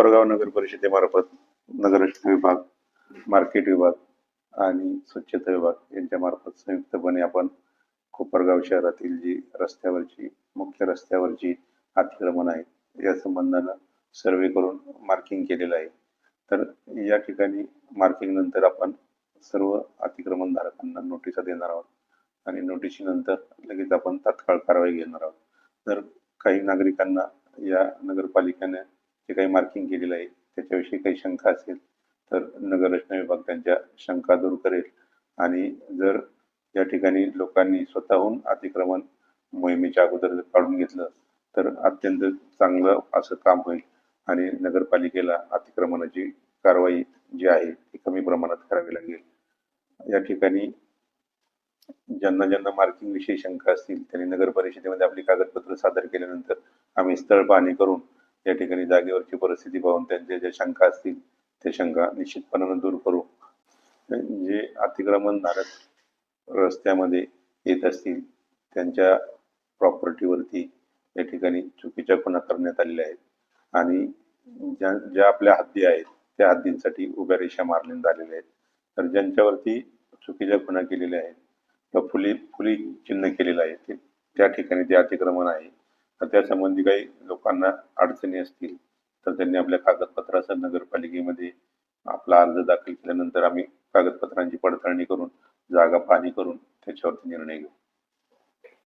कोपरगाव नगर परिषदेमार्फत नगर विभाग मार्केट विभाग आणि स्वच्छता विभाग यांच्या मार्फत संयुक्तपणे आपण कोपरगाव शहरातील जी रस्त्यावरची मुख्य रस्त्यावरची अतिक्रमण आहे या संबंधानं सर्वे करून मार्किंग केलेलं आहे. तर या ठिकाणी मार्किंग नंतर आपण सर्व अतिक्रमण धारकांना नोटिसा देणार आहोत आणि नोटिशीनंतर लगेच आपण तात्काळ कारवाई घेणार आहोत. तर काही नागरिकांना या नगरपालिकेने जे काही मार्किंग केलेलं आहे. त्याच्याविषयी काही शंका असेल तर नगर रचना विभाग त्यांच्या शंका दूर करेल. आणि जर या ठिकाणी लोकांनी स्वतःहून अतिक्रमण मोहिमेच्या अगोदर जर काढून घेतलं तर अत्यंत चांगलं असं काम होईल. आणि नगरपालिकेला अतिक्रमणाची कारवाई जी आहे ती कमी प्रमाणात करावी लागेल. या ठिकाणी ज्यांना ज्यांना मार्किंग विषयी शंका असतील त्यांनी नगर परिषदेमध्ये आपली कागदपत्र सादर केल्यानंतर आम्ही स्थळ पाहणी करून या ठिकाणी जागेवरची परिस्थिती पाहून त्यांच्या ज्या शंका असतील त्या शंका निश्चितपणानं दूर करू. म्हणजे जे अतिक्रमणधारक रस्त्यामध्ये येत असतील त्यांच्या प्रॉपर्टीवरती या ठिकाणी चुकीच्या खुणा करण्यात आलेल्या आहेत. आणि ज्या ज्या आपल्या हद्दी आहेत त्या हद्दींसाठी उभ्या रेषा मारण्यात आलेल्या आहेत. तर ज्यांच्यावरती चुकीच्या खुणा केलेल्या आहेत किंवा फुली फुली चिन्ह केलेलं आहे ते त्या ठिकाणी ते अतिक्रमण आहे. तर त्या काही लोकांना अडचणी असतील तर त्यांनी आपल्या कागदपत्रासह नगरपालिकेमध्ये आपला अर्ज दाखल केल्यानंतर आम्ही कागदपत्रांची पडताळणी करून जागा पाहणी करून त्याच्यावरती निर्णय घेऊ.